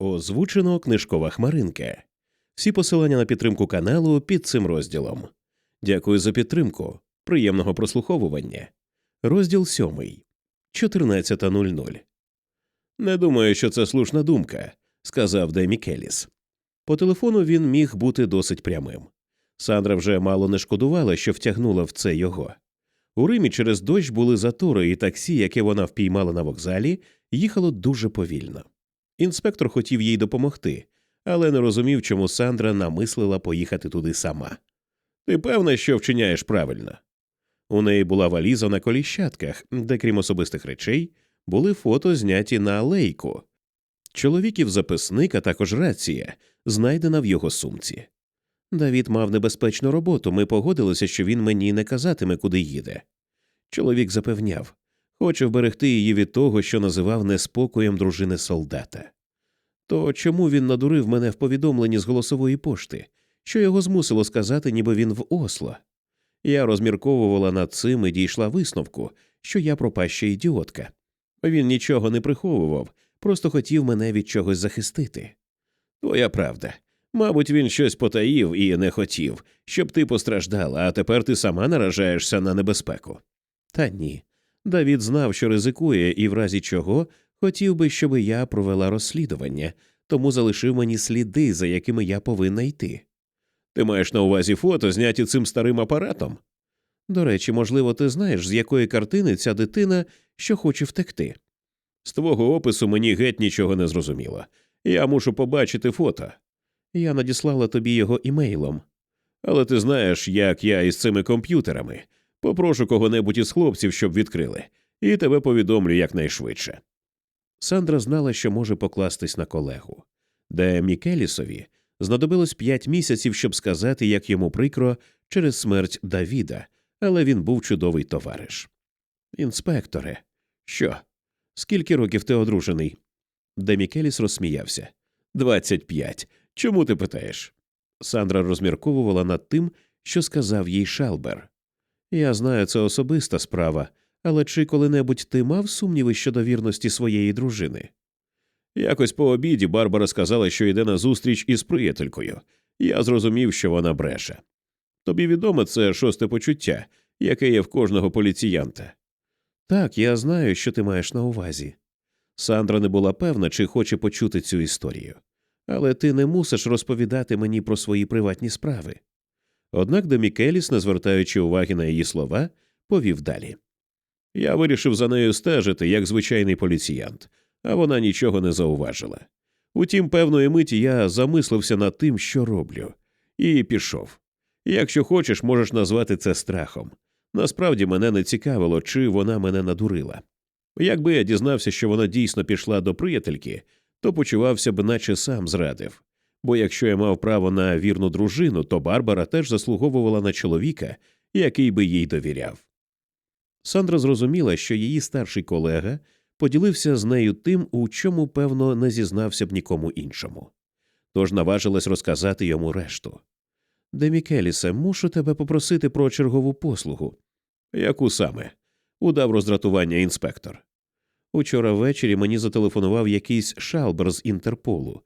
Озвучено книжкова хмаринка. Всі посилання на підтримку каналу під цим розділом. Дякую за підтримку. Приємного прослуховування. Розділ сьомий. 14.00. Не думаю, що це слушна думка, сказав Демі Келіс. По телефону він міг бути досить прямим. Сандра вже мало не шкодувала, що втягнула в це його. У Римі через дощ були затори, і таксі, яке вона впіймала на вокзалі, їхало дуже повільно. Інспектор хотів їй допомогти, але не розумів, чому Сандра намислила поїхати туди сама. Ти певна, що вчиняєш правильно? У неї була валіза на коліщатках, де, крім особистих речей, були фото зняті на алейку. Чоловіків записник, а також рація, знайдена в його сумці. Давід мав небезпечну роботу. Ми погодилися, що він мені не казатиме, куди їде. Чоловік запевняв хоче вберегти її від того, що називав неспокоєм дружини солдата. То чому він надурив мене в повідомленні з голосової пошти, що його змусило сказати, ніби він в Осло? Я розмірковувала над цим і дійшла висновку, що я пропаща ідіотка. Він нічого не приховував, просто хотів мене від чогось захистити. Твоя правда. Мабуть, він щось потаїв і не хотів, щоб ти постраждала, а тепер ти сама наражаєшся на небезпеку. Та ні. Давід знав, що ризикує, і в разі чого хотів би, щоб я провела розслідування, тому залишив мені сліди, за якими я повинна йти. Ти маєш на увазі фото, зняті цим старим апаратом? До речі, можливо, ти знаєш, з якої картини ця дитина що хоче втекти. З твого опису мені геть нічого не зрозуміло. Я мушу побачити фото. Я надіслала тобі його імейлом. Але ти знаєш, як я із цими комп'ютерами. Попрошу кого-небудь із хлопців, щоб відкрили, і тебе повідомлю якнайшвидше. Сандра знала, що може покластись на колегу, де Мікелісові знадобилось п'ять місяців, щоб сказати, як йому прикро через смерть Давіда, але він був чудовий товариш. Інспекторе, що? Скільки років ти одружений? Де Мікеліс розсміявся. Двадцять п'ять. Чому ти питаєш? Сандра розмірковувала над тим, що сказав їй Шалбер. Я знаю, це особиста справа, але чи коли-небудь ти мав сумніви щодо вірності своєї дружини? Якось по обіді Барбара сказала, що йде на зустріч із приятелькою. Я зрозумів, що вона бреше. Тобі відомо це шосте почуття, яке є в кожного поліціянта. Так, я знаю, що ти маєш на увазі. Сандра не була певна, чи хоче почути цю історію, але ти не мусиш розповідати мені про свої приватні справи. Однак Демікеліс, не звертаючи уваги на її слова, повів далі. Я вирішив за нею стежити, як звичайний поліціянт, а вона нічого не зауважила. Утім, певної миті я замислився над тим, що роблю, і пішов. Якщо хочеш, можеш назвати це страхом. Насправді мене не цікавило, чи вона мене надурила. Якби я дізнався, що вона дійсно пішла до приятельки, то почувався б, наче сам зрадив. Бо якщо я мав право на вірну дружину, то Барбара теж заслуговувала на чоловіка, який би їй довіряв. Сандра зрозуміла, що її старший колега поділився з нею тим, у чому, певно, не зізнався б нікому іншому. Тож наважилась розказати йому решту. Демікелісе, мушу тебе попросити про чергову послугу. Яку саме? удав роздратування інспектор. Учора ввечері мені зателефонував якийсь шалбер з Інтерполу.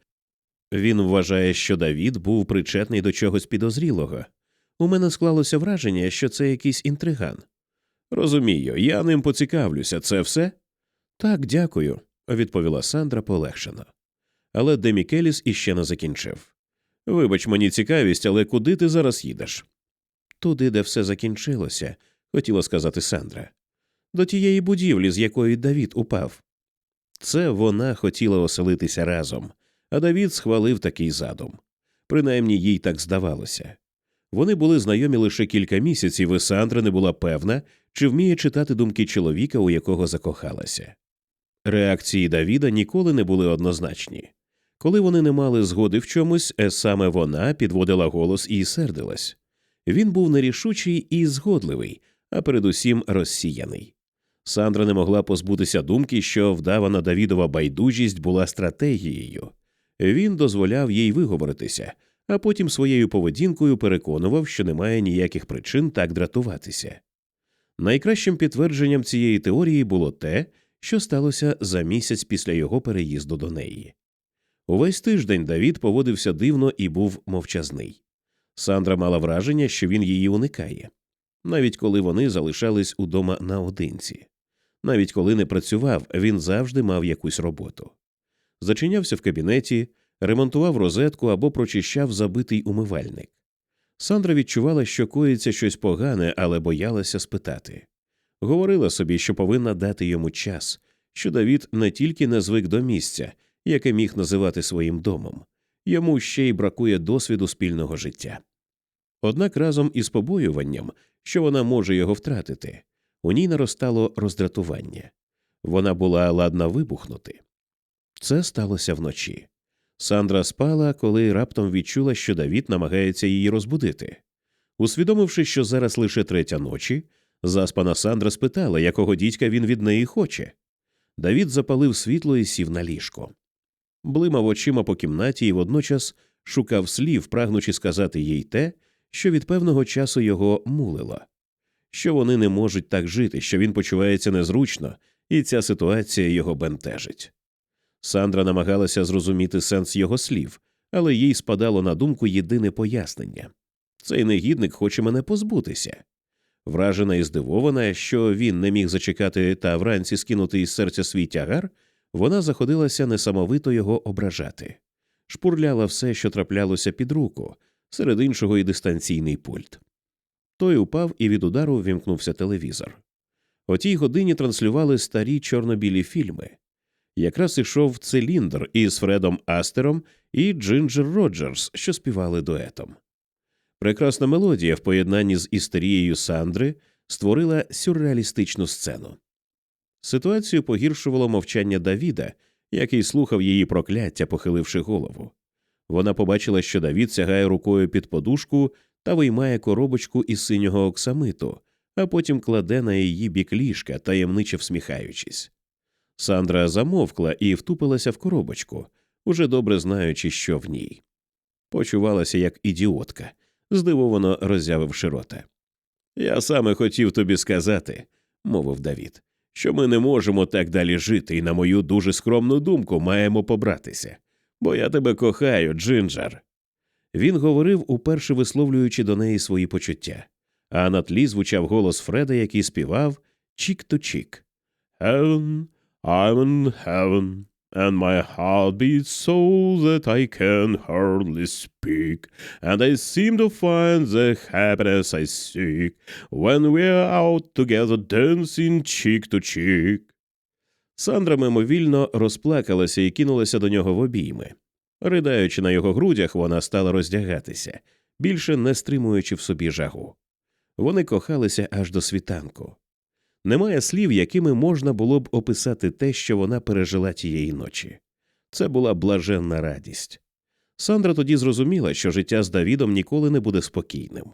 Він вважає, що Давід був причетний до чогось підозрілого. У мене склалося враження, що це якийсь інтриган. Розумію, я ним поцікавлюся, це все? Так, дякую, відповіла Сандра полегшено. Але Демікеліс іще не закінчив. Вибач мені цікавість, але куди ти зараз їдеш? Туди, де все закінчилося, хотіла сказати Сандра, до тієї будівлі, з якої Давід упав. Це вона хотіла оселитися разом, а Давід схвалив такий задум. Принаймні їй так здавалося. Вони були знайомі лише кілька місяців, і Сандра не була певна, чи вміє читати думки чоловіка, у якого закохалася. Реакції Давіда ніколи не були однозначні. Коли вони не мали згоди в чомусь, е, саме вона підводила голос і сердилась. Він був нерішучий і згодливий, а передусім розсіяний. Сандра не могла позбутися думки, що вдавана Давідова байдужість була стратегією. Він дозволяв їй виговоритися, а потім своєю поведінкою переконував, що немає ніяких причин так дратуватися. Найкращим підтвердженням цієї теорії було те, що сталося за місяць після його переїзду до неї. Увесь тиждень Давід поводився дивно і був мовчазний. Сандра мала враження, що він її уникає, навіть коли вони залишались удома наодинці. Навіть коли не працював, він завжди мав якусь роботу. Зачинявся в кабінеті, ремонтував розетку або прочищав забитий умивальник. Сандра відчувала, що коїться щось погане, але боялася спитати. Говорила собі, що повинна дати йому час, що Давід не тільки не звик до місця, яке міг називати своїм домом, йому ще й бракує досвіду спільного життя. Однак разом із побоюванням, що вона може його втратити, у ній наростало роздратування вона була ладна вибухнути. Це сталося вночі. Сандра спала, коли раптом відчула, що Давід намагається її розбудити. Усвідомивши, що зараз лише третя ночі, заспана Сандра спитала, якого дідька він від неї хоче. Давід запалив світло і сів на ліжко. Блимав очима по кімнаті і водночас шукав слів, прагнучи сказати їй те, що від певного часу його мулило, що вони не можуть так жити, що він почувається незручно, і ця ситуація його бентежить. Сандра намагалася зрозуміти сенс його слів, але їй спадало на думку єдине пояснення цей негідник хоче мене позбутися. Вражена і здивована, що він не міг зачекати та вранці скинути із серця свій тягар, вона заходилася несамовито його ображати, шпурляла все, що траплялося під руку, серед іншого і дистанційний пульт. Той упав і від удару вімкнувся телевізор. О тій годині транслювали старі чорно-білі фільми. Якраз ішов циліндр із Фредом Астером і Джинджер Роджерс, що співали дуетом. Прекрасна мелодія в поєднанні з істерією Сандри створила сюрреалістичну сцену. Ситуацію погіршувало мовчання Давіда, який слухав її прокляття, похиливши голову. Вона побачила, що Давід сягає рукою під подушку та виймає коробочку із синього оксамиту, а потім кладе на її бік ліжка, таємниче всміхаючись. Сандра замовкла і втупилася в коробочку, уже добре знаючи, що в ній. Почувалася як ідіотка, здивовано роззявивши рота. Я саме хотів тобі сказати, мовив Давід, що ми не можемо так далі жити, і, на мою дуже скромну думку, маємо побратися. Бо я тебе кохаю, Джинджер. Він говорив, уперше висловлюючи до неї свої почуття, а на тлі звучав голос Фреда, який співав чік то чік. Heaven, I'm in heaven, and my heart beats so that I can hardly speak, and I seem to find the happiness I seek when we're out together dancing cheek to cheek. Сандра мимовільно розплакалася і кинулася до нього в обійми. Ридаючи на його грудях, вона стала роздягатися, більше не стримуючи в собі жагу. Вони кохалися аж до світанку. Немає слів, якими можна було б описати те, що вона пережила тієї ночі. Це була блаженна радість. Сандра тоді зрозуміла, що життя з Давідом ніколи не буде спокійним.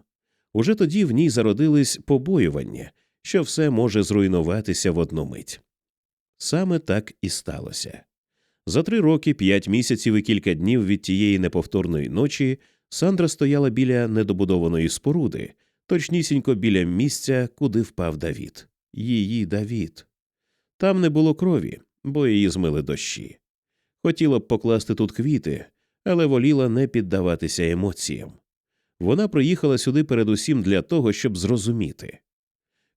Уже тоді в ній зародились побоювання, що все може зруйнуватися в одну мить. Саме так і сталося. За три роки, п'ять місяців і кілька днів від тієї неповторної ночі Сандра стояла біля недобудованої споруди, точнісінько біля місця, куди впав Давід її Давід. Там не було крові, бо її змили дощі. Хотіла б покласти тут квіти, але воліла не піддаватися емоціям. Вона приїхала сюди передусім для того, щоб зрозуміти.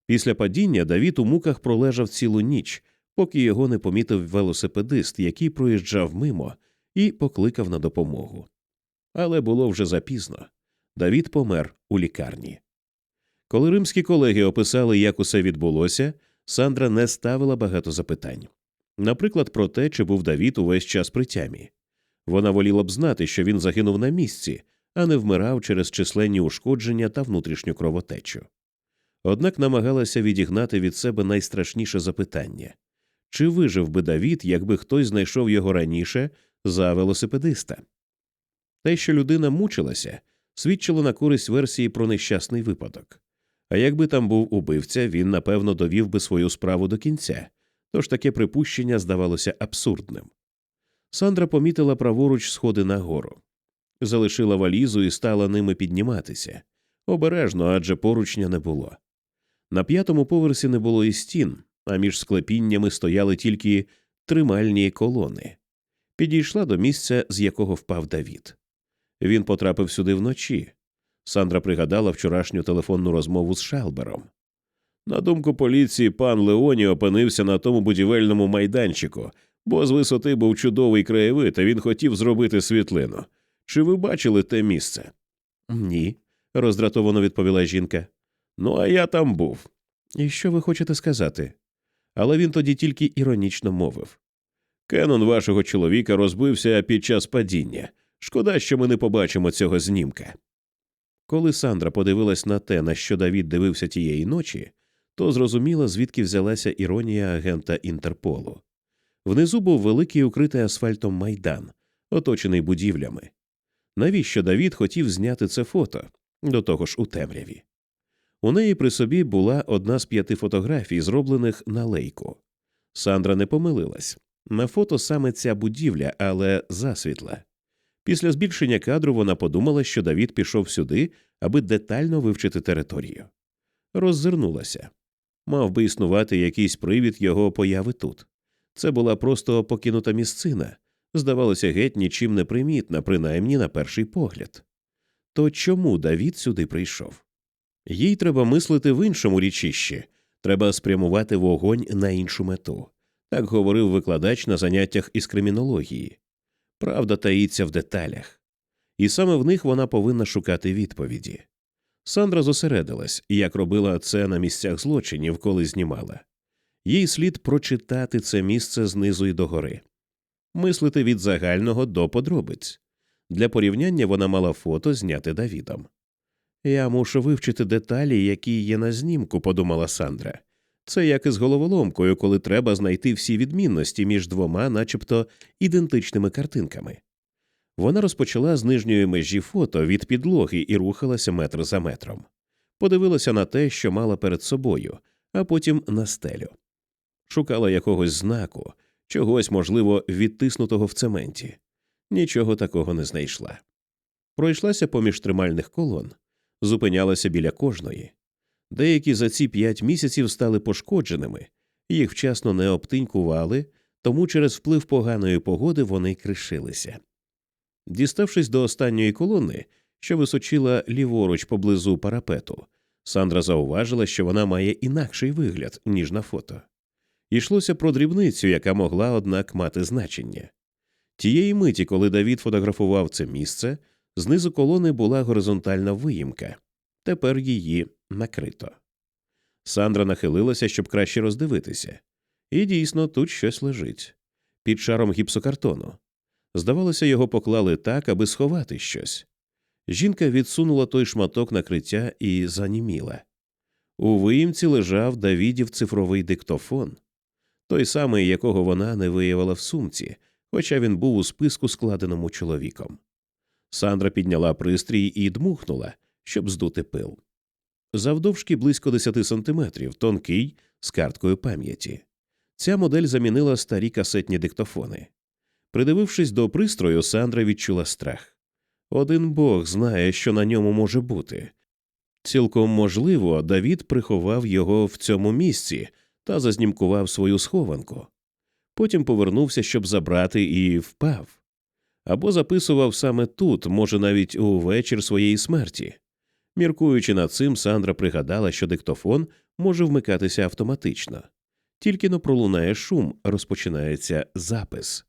Після падіння Давід у муках пролежав цілу ніч, поки його не помітив велосипедист, який проїжджав мимо, і покликав на допомогу. Але було вже запізно. Давід помер у лікарні. Коли римські колеги описали, як усе відбулося, Сандра не ставила багато запитань. Наприклад, про те, чи був Давід увесь час при тямі. Вона воліла б знати, що він загинув на місці, а не вмирав через численні ушкодження та внутрішню кровотечу. Однак намагалася відігнати від себе найстрашніше запитання чи вижив би Давід, якби хтось знайшов його раніше за велосипедиста? Те, що людина мучилася, свідчило на користь версії про нещасний випадок. А якби там був убивця, він напевно довів би свою справу до кінця, тож таке припущення здавалося абсурдним. Сандра помітила праворуч сходи нагору, залишила валізу і стала ними підніматися обережно, адже поручня не було. На п'ятому поверсі не було і стін, а між склепіннями стояли тільки тримальні колони. Підійшла до місця, з якого впав Давід. Він потрапив сюди вночі. Сандра пригадала вчорашню телефонну розмову з Шелбером. На думку поліції, пан Леоні опинився на тому будівельному майданчику, бо з висоти був чудовий краєвид, а він хотів зробити світлину. Чи ви бачили те місце? Ні, роздратовано відповіла жінка. Ну, а я там був. І що ви хочете сказати? Але він тоді тільки іронічно мовив. Кенон вашого чоловіка розбився під час падіння. Шкода, що ми не побачимо цього знімка. Коли Сандра подивилась на те, на що Давід дивився тієї ночі, то зрозуміла, звідки взялася іронія агента Інтерполу. Внизу був великий укритий асфальтом майдан, оточений будівлями. Навіщо Давід хотів зняти це фото, до того ж у темряві? У неї при собі була одна з п'яти фотографій, зроблених на лейку. Сандра не помилилась. На фото саме ця будівля, але засвітла. Після збільшення кадру вона подумала, що Давід пішов сюди, аби детально вивчити територію. Роззирнулася. Мав би існувати якийсь привід його появи тут. Це була просто покинута місцина, здавалося, геть нічим не примітна, принаймні на перший погляд. То чому Давід сюди прийшов? Їй треба мислити в іншому річищі, треба спрямувати вогонь на іншу мету. Так говорив викладач на заняттях із кримінології. Правда таїться в деталях, і саме в них вона повинна шукати відповіді. Сандра зосередилась, як робила це на місцях злочинів, коли знімала. Їй слід прочитати це місце знизу і догори, мислити від загального до подробиць. Для порівняння вона мала фото зняти Давідом. Я мушу вивчити деталі, які є на знімку, подумала Сандра. Це як із головоломкою, коли треба знайти всі відмінності між двома, начебто ідентичними картинками. Вона розпочала з нижньої межі фото від підлоги і рухалася метр за метром. Подивилася на те, що мала перед собою, а потім на стелю. Шукала якогось знаку, чогось, можливо, відтиснутого в цементі. Нічого такого не знайшла. Пройшлася поміж тримальних колон, зупинялася біля кожної. Деякі за ці п'ять місяців стали пошкодженими, їх вчасно не обтинькували, тому через вплив поганої погоди вони кришилися. Діставшись до останньої колони, що височила ліворуч поблизу парапету, Сандра зауважила, що вона має інакший вигляд, ніж на фото. Йшлося про дрібницю, яка могла, однак, мати значення. Тієї миті, коли Давід фотографував це місце, знизу колони була горизонтальна виїмка, тепер її накрито. Сандра нахилилася, щоб краще роздивитися, і дійсно тут щось лежить під шаром гіпсокартону. Здавалося, його поклали так, аби сховати щось. Жінка відсунула той шматок накриття і заніміла. У виїмці лежав Давідів цифровий диктофон, той самий, якого вона не виявила в сумці, хоча він був у списку, складеному чоловіком. Сандра підняла пристрій і дмухнула, щоб здути пил. Завдовжки близько 10 сантиметрів, тонкий, з карткою пам'яті. Ця модель замінила старі касетні диктофони. Придивившись до пристрою, Сандра відчула страх. Один бог знає, що на ньому може бути. Цілком можливо, Давід приховав його в цьому місці та зазнімкував свою схованку. Потім повернувся, щоб забрати, і впав. Або записував саме тут, може, навіть у вечір своєї смерті. Міркуючи над цим, Сандра пригадала, що диктофон може вмикатися автоматично, тільки но пролунає шум, розпочинається запис.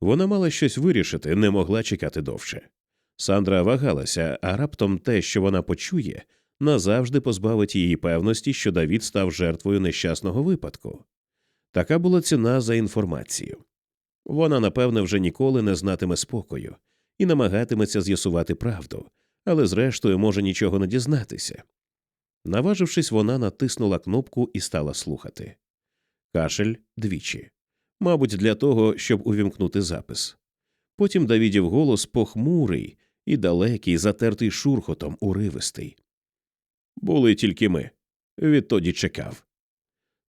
Вона мала щось вирішити, не могла чекати довше. Сандра вагалася, а раптом те, що вона почує, назавжди позбавить її певності, що Давід став жертвою нещасного випадку. Така була ціна за інформацію. Вона, напевне, вже ніколи не знатиме спокою і намагатиметься з'ясувати правду, але зрештою може нічого не дізнатися. Наважившись, вона натиснула кнопку і стала слухати. Кашель двічі. Мабуть, для того, щоб увімкнути запис. Потім Давідів голос похмурий і далекий, затертий шурхотом, уривистий. Були тільки ми. Відтоді чекав.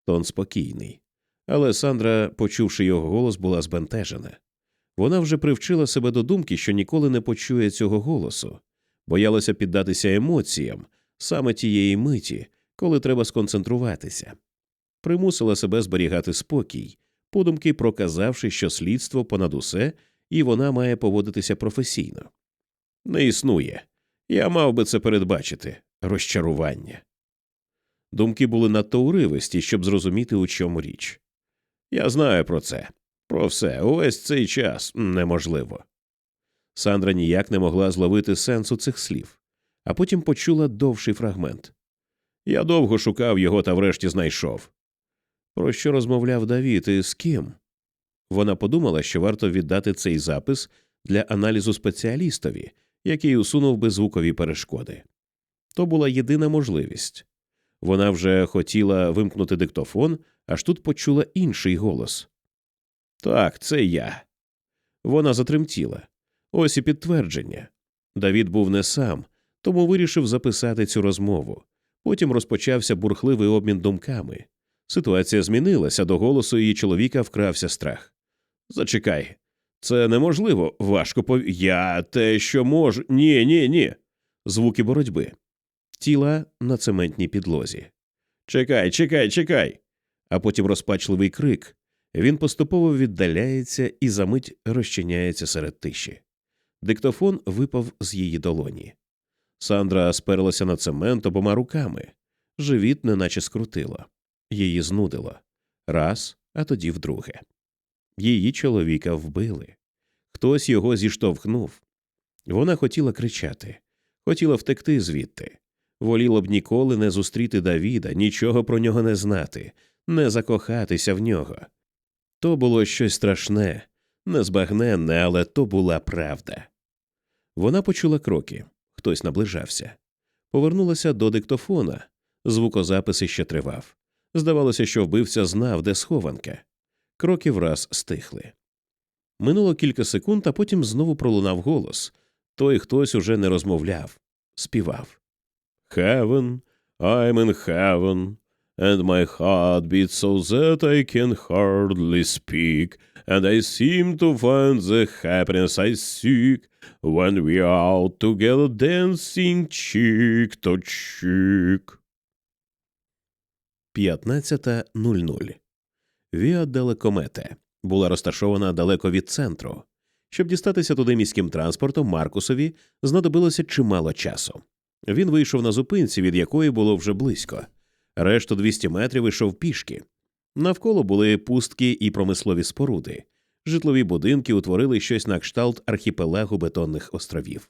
Тон спокійний. Але Сандра, почувши його голос, була збентежена. Вона вже привчила себе до думки, що ніколи не почує цього голосу, боялася піддатися емоціям саме тієї миті, коли треба сконцентруватися, примусила себе зберігати спокій, подумки проказавши, що слідство понад усе, і вона має поводитися професійно. Не існує. Я мав би це передбачити розчарування. Думки були надто уривисті, щоб зрозуміти, у чому річ. Я знаю про це, про все, увесь цей час неможливо. Сандра ніяк не могла зловити сенсу цих слів, а потім почула довший фрагмент. Я довго шукав його та врешті знайшов. Про що розмовляв Давід і з ким? Вона подумала, що варто віддати цей запис для аналізу спеціалістові, який усунув би звукові перешкоди. То була єдина можливість. Вона вже хотіла вимкнути диктофон, аж тут почула інший голос. Так, це я. Вона затремтіла. Ось і підтвердження. Давід був не сам, тому вирішив записати цю розмову. Потім розпочався бурхливий обмін думками. Ситуація змінилася, до голосу її чоловіка вкрався страх. Зачекай, це неможливо, важко пов... Я те, що можу. Ні, ні, ні. Звуки боротьби. Тіла на цементній підлозі. Чекай, чекай, чекай. А потім розпачливий крик. Він поступово віддаляється і за мить розчиняється серед тиші. Диктофон випав з її долоні. Сандра сперлася на цемент обома руками. Живіт неначе скрутило. Її знудило. Раз, а тоді вдруге. Її чоловіка вбили. Хтось його зіштовхнув. Вона хотіла кричати, хотіла втекти звідти. Воліла б ніколи не зустріти Давіда, нічого про нього не знати, не закохатися в нього. То було щось страшне, незбагненне, але то була правда. Вона почула кроки, хтось наближався. Повернулася до диктофона. Звукозапис іще тривав. Здавалося, що вбивця знав, де схованка. Кроки враз стихли. Минуло кілька секунд, а потім знову пролунав голос. Той хтось уже не розмовляв, співав. Heaven, I'm in heaven, and my heart beats so that I can hardly speak, and I seem to find the happiness I seek when we are out together dancing cheek to cheek. 15.00 Віа Делекомете була розташована далеко від центру. Щоб дістатися туди міським транспортом, Маркусові знадобилося чимало часу. Він вийшов на зупинці, від якої було вже близько. Решту 200 метрів йшов пішки. Навколо були пустки і промислові споруди. Житлові будинки утворили щось на кшталт архіпелагу бетонних островів.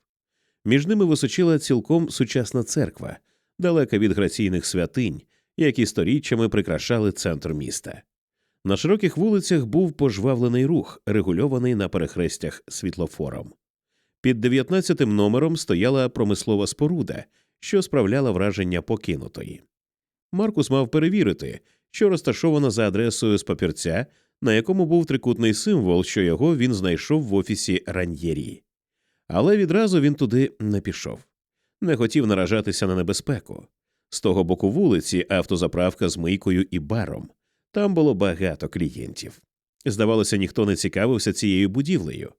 Між ними височила цілком сучасна церква, далека від граційних святинь, які сторіччями прикрашали центр міста. На широких вулицях був пожвавлений рух, регульований на перехрестях світлофором. Під 19-тим номером стояла промислова споруда, що справляла враження покинутої. Маркус мав перевірити, що розташована за адресою з папірця, на якому був трикутний символ, що його він знайшов в офісі раньєрі. Але відразу він туди не пішов, не хотів наражатися на небезпеку. З того боку вулиці автозаправка з мийкою і баром. Там було багато клієнтів. Здавалося, ніхто не цікавився цією будівлею.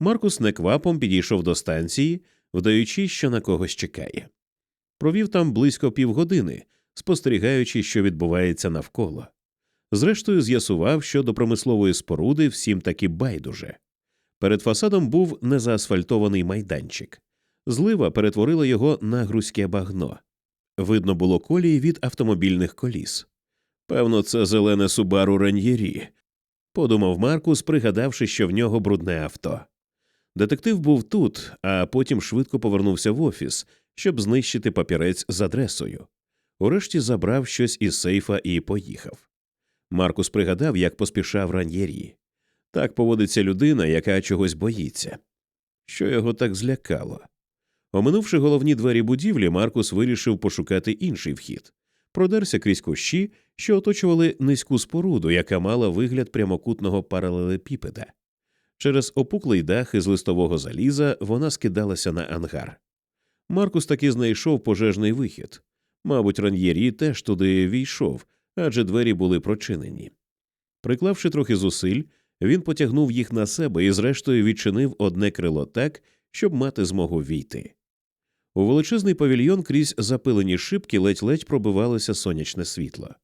Маркус неквапом підійшов до станції, вдаючи, що на когось чекає. Провів там близько півгодини, спостерігаючи, що відбувається навколо. Зрештою, з'ясував, що до промислової споруди всім таки байдуже. Перед фасадом був незаасфальтований майданчик. Злива перетворила його на грузьке багно. Видно було колії від автомобільних коліс. Певно, це зелене Субару Раньєрі, подумав Маркус, пригадавши, що в нього брудне авто. Детектив був тут, а потім швидко повернувся в офіс, щоб знищити папірець з адресою. Урешті забрав щось із сейфа і поїхав. Маркус пригадав, як поспішав ран'єрі. Так поводиться людина, яка чогось боїться. Що його так злякало? Оминувши головні двері будівлі, Маркус вирішив пошукати інший вхід, продерся крізь кущі, що оточували низьку споруду, яка мала вигляд прямокутного паралелепіпеда. Через опуклий дах із листового заліза вона скидалася на ангар. Маркус таки знайшов пожежний вихід. Мабуть, ран'єрі теж туди війшов, адже двері були прочинені. Приклавши трохи зусиль, він потягнув їх на себе і, зрештою, відчинив одне крило так, щоб мати змогу війти. У величезний павільйон крізь запилені шибки ледь-ледь пробивалося сонячне світло.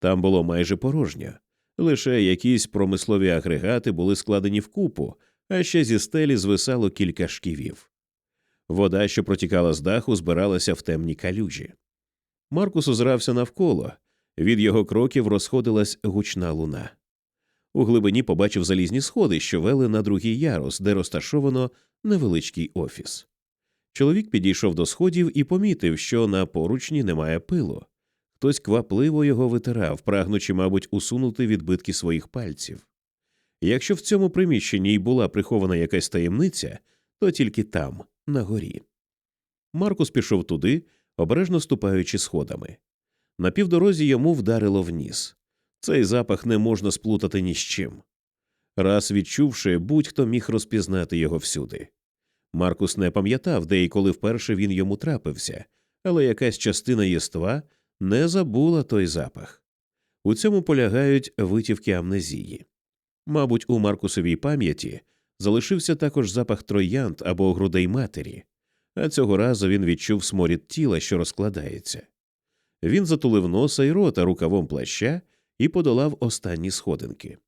Там було майже порожньо. Лише якісь промислові агрегати були складені в купу, а ще зі стелі звисало кілька шківів. Вода, що протікала з даху, збиралася в темні калюжі. Маркус озирався навколо, від його кроків розходилась гучна луна. У глибині побачив залізні сходи, що вели на другий ярус, де розташовано невеличкий офіс. Чоловік підійшов до сходів і помітив, що на поручні немає пилу. Хтось квапливо його витирав, прагнучи, мабуть, усунути відбитки своїх пальців. Якщо в цьому приміщенні й була прихована якась таємниця, то тільки там, на горі. Маркус пішов туди, обережно ступаючи сходами. На півдорозі йому вдарило в ніс. Цей запах не можна сплутати ні з чим. Раз відчувши, будь-хто міг розпізнати його всюди. Маркус не пам'ятав, де і коли вперше він йому трапився, але якась частина єства не забула той запах. У цьому полягають витівки амнезії. Мабуть, у Маркусовій пам'яті залишився також запах троянд або грудей матері, а цього разу він відчув сморід тіла, що розкладається. Він затулив носа й рота рукавом плаща і подолав останні сходинки.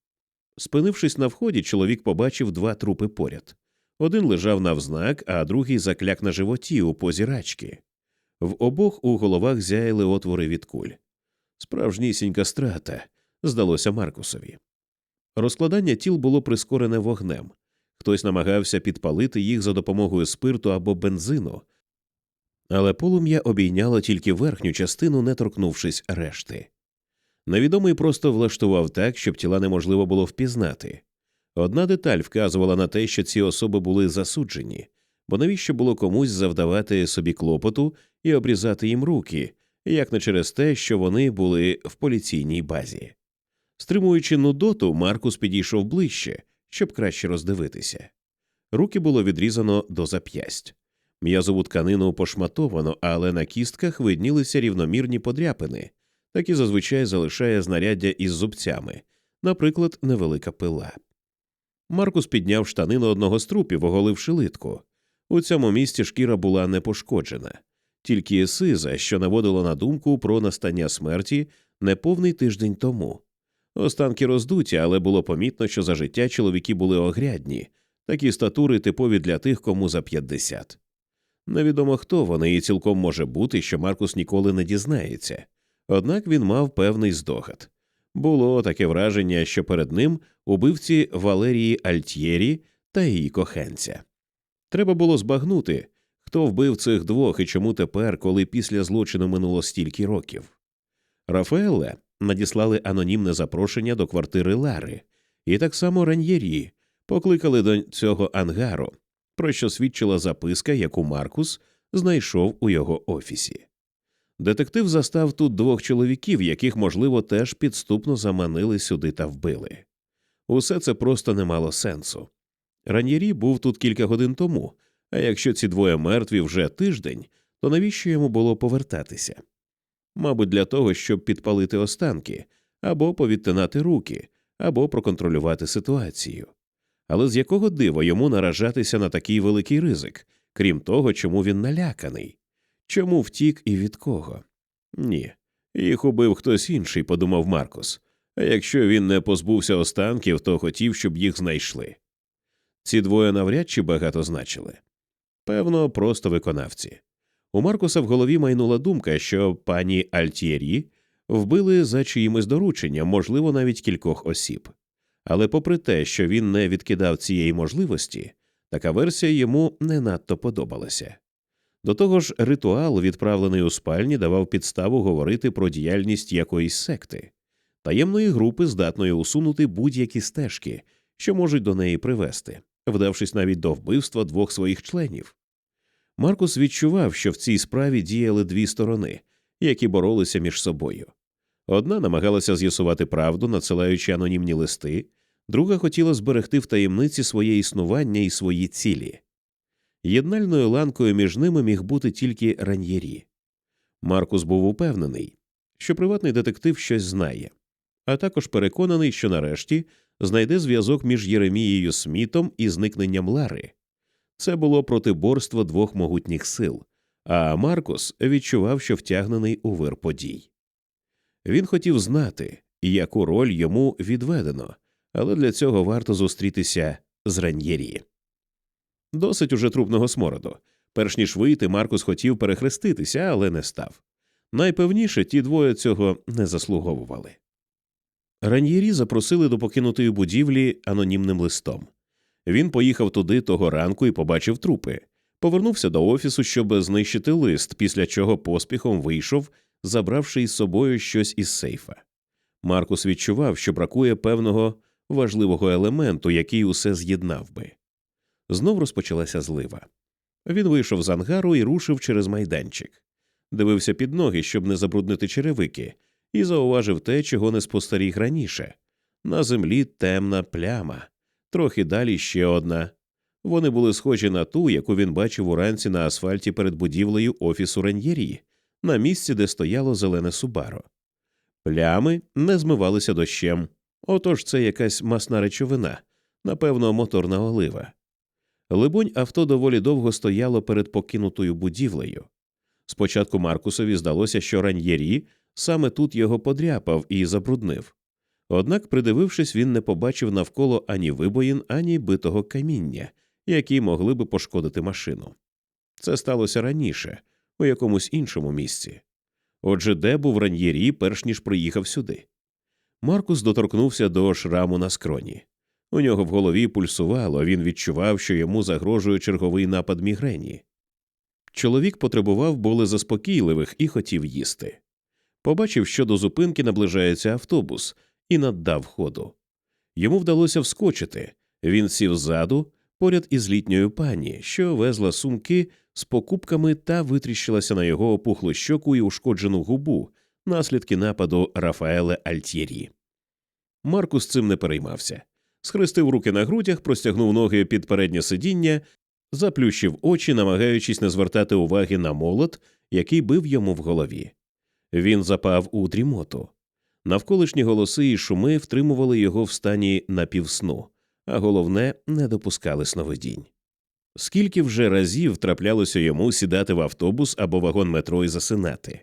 Спинившись на вході, чоловік побачив два трупи поряд. Один лежав навзнак, а другий закляк на животі у позі рачки. В обох у головах зяяли отвори від куль. Справжнісінька страта, здалося Маркусові. Розкладання тіл було прискорене вогнем. Хтось намагався підпалити їх за допомогою спирту або бензину, але полум'я обійняло тільки верхню частину, не торкнувшись решти. Невідомий просто влаштував так, щоб тіла неможливо було впізнати. Одна деталь вказувала на те, що ці особи були засуджені, бо навіщо було комусь завдавати собі клопоту і обрізати їм руки, як не через те, що вони були в поліційній базі. Стримуючи нудоту, Маркус підійшов ближче, щоб краще роздивитися. Руки було відрізано до зап'ясть. М'язову тканину пошматовано, але на кістках виднілися рівномірні подряпини, такі зазвичай залишає знаряддя із зубцями, наприклад, невелика пила. Маркус підняв штанину одного з трупів, оголивши литку. У цьому місці шкіра була не пошкоджена, тільки сиза, що наводило на думку про настання смерті неповний тиждень тому. Останки роздуті, але було помітно, що за життя чоловіки були огрядні, такі статури типові для тих, кому за 50. Невідомо хто вони, і цілком може бути, що Маркус ніколи не дізнається. Однак він мав певний здогад. Було таке враження, що перед ним убивці Валерії Альтєрі та її коханця. Треба було збагнути, хто вбив цих двох і чому тепер, коли після злочину минуло стільки років. Рафаеле надіслали анонімне запрошення до квартири Лари, і так само ран'єрі покликали до цього ангару, про що свідчила записка, яку Маркус знайшов у його офісі. Детектив застав тут двох чоловіків, яких, можливо, теж підступно заманили сюди та вбили. Усе це просто не мало сенсу. Ран'єрі був тут кілька годин тому, а якщо ці двоє мертві вже тиждень, то навіщо йому було повертатися? Мабуть, для того, щоб підпалити останки, або повідтинати руки, або проконтролювати ситуацію. Але з якого дива йому наражатися на такий великий ризик, крім того, чому він наляканий? Чому втік і від кого? Ні. Їх убив хтось інший, подумав Маркус. А якщо він не позбувся останків, то хотів, щоб їх знайшли. Ці двоє навряд чи багато значили. Певно, просто виконавці. У Маркуса в голові майнула думка, що пані Альтєрі вбили за чиїмось дорученням, можливо, навіть кількох осіб. Але попри те, що він не відкидав цієї можливості, така версія йому не надто подобалася. До того ж, ритуал, відправлений у спальні, давав підставу говорити про діяльність якоїсь секти, таємної групи, здатної усунути будь-які стежки, що можуть до неї привести, вдавшись навіть до вбивства двох своїх членів. Маркус відчував, що в цій справі діяли дві сторони, які боролися між собою. Одна намагалася з'ясувати правду, надсилаючи анонімні листи, друга хотіла зберегти в таємниці своє існування і свої цілі. Єднальною ланкою між ними міг бути тільки ран'єрі. Маркус був упевнений, що приватний детектив щось знає, а також переконаний, що нарешті знайде зв'язок між Єремією Смітом і зникненням Лари. Це було протиборство двох могутніх сил, а Маркус відчував, що втягнений у вир подій. Він хотів знати, яку роль йому відведено, але для цього варто зустрітися з ран'єрі. Досить уже трупного смороду. Перш ніж вийти, Маркус хотів перехреститися, але не став. Найпевніше ті двоє цього не заслуговували. Ран'єрі запросили до покинутої будівлі анонімним листом. Він поїхав туди того ранку і побачив трупи, повернувся до офісу, щоб знищити лист, після чого поспіхом вийшов, забравши із собою щось із сейфа. Маркус відчував, що бракує певного важливого елементу, який усе з'єднав би. Знов розпочалася злива. Він вийшов з ангару і рушив через майданчик, дивився під ноги, щоб не забруднити черевики, і зауважив те, чого не спостеріг раніше на землі темна пляма, трохи далі ще одна. Вони були схожі на ту, яку він бачив уранці на асфальті перед будівлею офісу Раньєрі, на місці, де стояло зелене Субаро. Плями не змивалися дощем, отож це якась масна речовина, напевно, моторна олива. Либонь, авто доволі довго стояло перед покинутою будівлею. Спочатку Маркусові здалося, що раньєрі саме тут його подряпав і забруднив. Однак, придивившись, він не побачив навколо ані вибоїн, ані битого каміння, які могли би пошкодити машину. Це сталося раніше, у якомусь іншому місці. Отже, де був раньєрі, перш ніж приїхав сюди. Маркус доторкнувся до шраму на скроні. У нього в голові пульсувало, він відчував, що йому загрожує черговий напад мігрені. Чоловік потребував були заспокійливих і хотів їсти. Побачив, що до зупинки наближається автобус, і наддав ходу. Йому вдалося вскочити. Він сів ззаду, поряд із літньою пані, що везла сумки з покупками та витріщилася на його опухлу щоку і ушкоджену губу, наслідки нападу Рафаеле Альтєрі. Маркус цим не переймався. Схрестив руки на грудях, простягнув ноги під переднє сидіння, заплющив очі, намагаючись не звертати уваги на молот, який бив йому в голові. Він запав у дрімоту. Навколишні голоси і шуми втримували його в стані напівсну, а головне, не допускали сновидінь. Скільки вже разів траплялося йому сідати в автобус або вагон метро і засинати,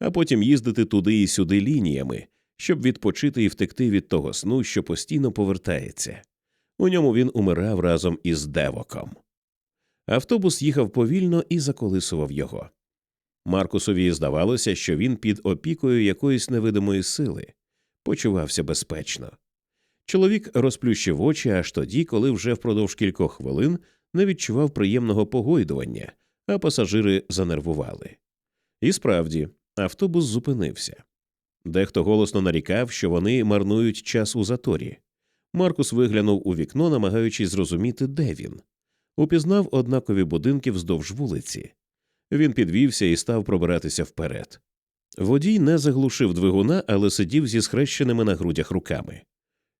а потім їздити туди і сюди лініями, щоб відпочити і втекти від того сну, що постійно повертається. У ньому він умирав разом із девоком. Автобус їхав повільно і заколисував його. Маркусові здавалося, що він під опікою якоїсь невидимої сили почувався безпечно. Чоловік розплющив очі аж тоді, коли вже впродовж кількох хвилин не відчував приємного погойдування, а пасажири занервували. І справді, автобус зупинився. Дехто голосно нарікав, що вони марнують час у заторі. Маркус виглянув у вікно, намагаючись зрозуміти, де він. Упізнав однакові будинки вздовж вулиці. Він підвівся і став пробиратися вперед. Водій не заглушив двигуна, але сидів зі схрещеними на грудях руками.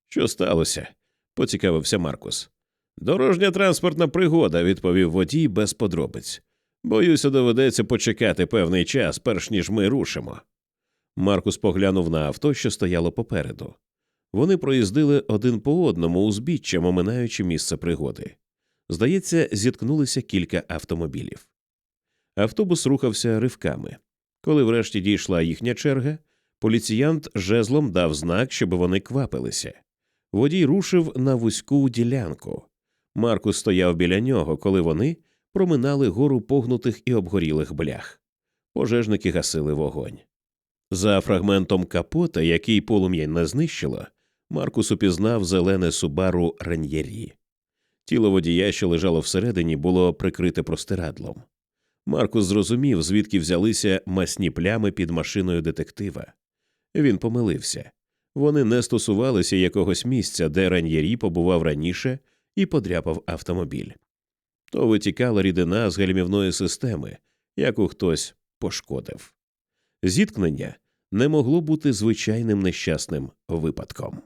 Що сталося? поцікавився Маркус. Дорожня транспортна пригода, відповів водій без подробиць. Боюся, доведеться почекати певний час, перш ніж ми рушимо. Маркус поглянув на авто, що стояло попереду. Вони проїздили один по одному узбіччям, оминаючи місце пригоди. Здається, зіткнулися кілька автомобілів. Автобус рухався ривками. Коли врешті дійшла їхня черга, поліціянт жезлом дав знак, щоб вони квапилися. Водій рушив на вузьку ділянку. Маркус стояв біля нього, коли вони проминали гору погнутих і обгорілих блях. Пожежники гасили вогонь. За фрагментом капота, який полум'я не знищило, Маркус упізнав зелене субару раньєрі. Тіло водія, що лежало всередині, було прикрите простирадлом. Маркус зрозумів, звідки взялися масні плями під машиною детектива. Він помилився вони не стосувалися якогось місця, де раньєрі побував раніше і подряпав автомобіль. То витікала рідина з гальмівної системи, яку хтось пошкодив. Зіткнення не могло бути звичайним нещасним випадком.